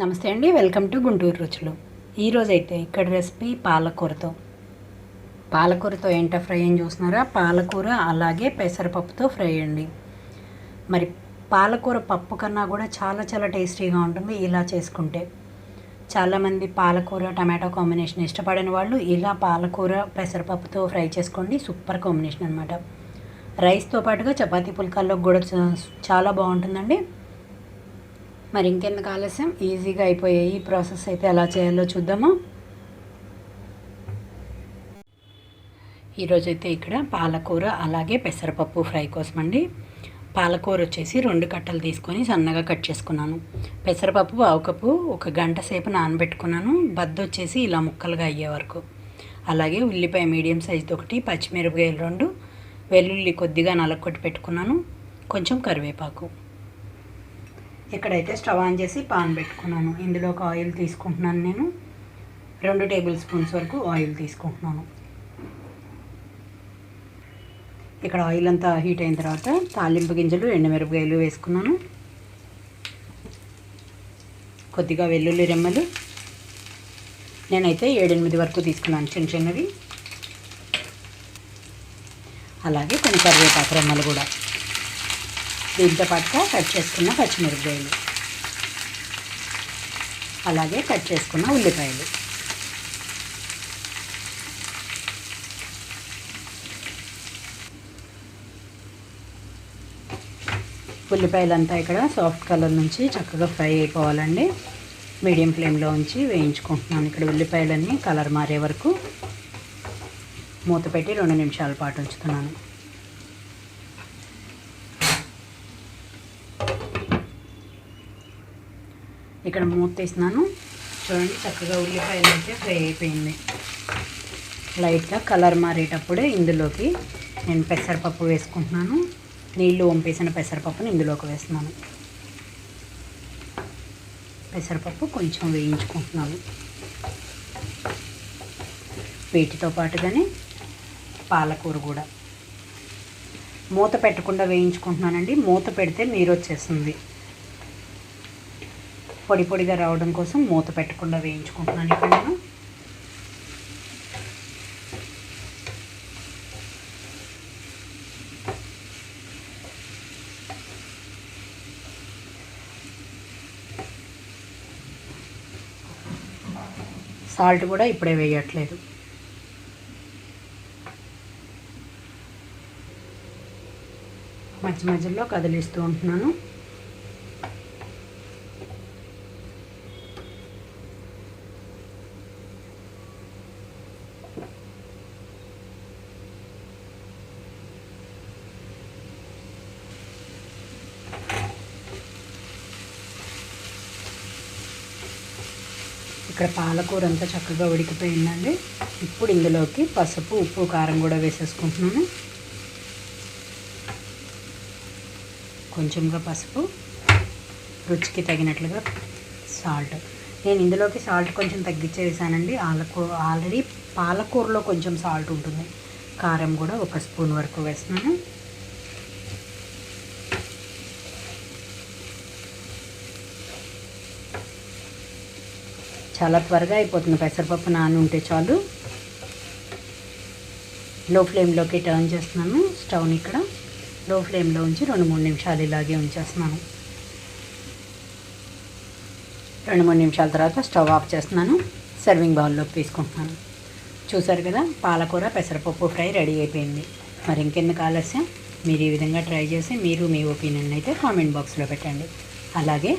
నమస్తే అండి welcome to Guntur రుచులు. ఈరోజైతే ఇక్కడ రెసిపీ పాలకూరతో. పాలకూరతో ఏంటో ఫ్రై అని చూస్తున్నారా? పాలకూర అలాగే పెసరపప్పుతో ఫ్రై అండి. మరి పాలకూర పప్పు కన్నా కూడా చాలా చాలా టేస్టీగా ఉంటుంది ఇలా చేసుకుంటే. చాలామంది పాలకూర టమాటో కాంబినేషన్ ఇష్టపడిన వాళ్ళు ఇలా పాలకూర పెసరపప్పుతో ఫ్రై చేసుకోండి సూపర్ కాంబినేషన్ అనమాట రైస్తో పాటుగా చపాతీ పుల్కాల్లో కూడా చాలా బాగుంటుందండి. మరి ఇంకెందుకు ఆలస్యం? ఈజీగా అయిపోయాయి ఈ ప్రాసెస్ అయితే ఎలా చేయాలో చూద్దామా? ఈరోజైతే ఇక్కడ పాలకూర అలాగే పెసరపప్పు ఫ్రై కోసం అండి పాలకూర వచ్చేసి రెండు కట్టలు తీసుకొని సన్నగా కట్ చేసుకున్నాను. పెసరపప్పు పావు కప్పు ఒక గంట సేపు నానబెట్టుకున్నాను. బద్ద వచ్చేసి ఇలా ముక్కలుగా అయ్యే వరకు. అలాగే ఉల్లిపాయ మీడియం సైజుది ఒకటి పచ్చిమిరపకాయలు రెండు వెల్లుల్లి కొద్దిగా నలకొట్టి పెట్టుకున్నాను. కొంచెం కరివేపాకు. ఇక్కడైతే స్టవ్ ఆన్ చేసి పాన్ పెట్టుకున్నాను ఇందులో ఒక ఆయిల్ తీసుకుంటున్నాను నేను. రెండు టేబుల్ స్పూన్స్ వరకు ఆయిల్ తీసుకుంటున్నాను. ఇక్కడ ఆయిల్ అంతా హీట్ అయిన తర్వాత తాలింపు గింజలు ఎండుమిరపకాయలు వేసుకున్నాను. కొద్దిగా వెల్లుల్లి రెమ్మలు. నేనైతే ఏడెనిమిది వరకు తీసుకున్నాను చిన్న చిన్నవి. అలాగే కొన్ని కరివేపాకు రెమ్మలు కూడా. దీంతో పాటుగా కట్ చేసుకున్న పచ్చిమిరపకాయలు. అలాగే కట్ చేసుకున్న ఉల్లిపాయలు. ఉల్లిపాయలంతా ఇక్కడ సాఫ్ట్ కలర్ నుంచి చక్కగా ఫ్రై అయిపోవాలండి. మీడియం ఫ్లేమ్లో ఉంచి వేయించుకుంటున్నాను. ఇక్కడ ఉల్లిపాయలన్నీ కలర్ మారే వరకు మూత పెట్టి రెండు నిమిషాల పాటు ఉంచుతున్నాను. ఇక్కడ మూత తీసినాను చూడండి చక్కగా ఉల్లిపాయలు అయితే ఫ్రై అయిపోయింది. లైట్గా కలర్ మారేటప్పుడే ఇందులోకి నేను పెసరపప్పు వేసుకుంటున్నాను. నీళ్ళు వంపేసిన పెసరపప్పుని ఇందులోకి వేస్తున్నాను. పెసరపప్పు కొంచెం వేయించుకుంటున్నాను. వీటితో పాటుగానే పాలకూర కూడా. మూత పెట్టకుండా వేయించుకుంటున్నానండి. మూత పెడితే నీరు వచ్చేస్తుంది. పొడి పొడిగా రావడం కోసం మూత పెట్టకుండా వేయించుకుంటున్నాను ఇక్కడ నేను. సాల్ట్ కూడా ఇప్పుడే వేయట్లేదు. మధ్య మధ్యలో కదిలిస్తూ ఉంటున్నాను. ఇక్కడ పాలకూర అంతా చక్కగా ఉడికిపోయిందండి. ఇప్పుడు ఇందులోకి పసుపు ఉప్పు కారం కూడా వేసేసుకుంటున్నాను. కొంచెంగా పసుపు రుచికి తగినట్లుగా సాల్ట్. నేను ఇందులోకి సాల్ట్ కొంచెం తగ్గించే వేసానండి. ఆలకూ ఆల్రెడీ పాలకూరలో కొంచెం సాల్ట్ ఉంటుంది. కారం కూడా ఒక స్పూన్ వరకు వేస్తున్నాను. చాలా త్వరగా అయిపోతుంది. పెసరపప్పు నాన ఉంటే చాలు. లో ఫ్లేమ్లోకి టర్న్ చేస్తున్నాను. స్టవ్ని ఇక్కడ లో ఫ్లేమ్లో ఉంచి రెండు మూడు నిమిషాలు ఇలాగే ఉంచేస్తున్నాను. రెండు మూడు నిమిషాల తర్వాత స్టవ్ ఆఫ్ చేస్తున్నాను. సర్వింగ్ బౌల్లోకి తీసుకుంటున్నాను. చూసారు కదా పాలకూర పెసరపప్పు ఫ్రై రెడీ అయిపోయింది. మరి ఇంకెందుకు ఆలస్యం? మీరు ఈ విధంగా ట్రై చేసి మీరు మీ ఒపీనియన్ అయితే కామెంట్ బాక్స్లో పెట్టండి. అలాగే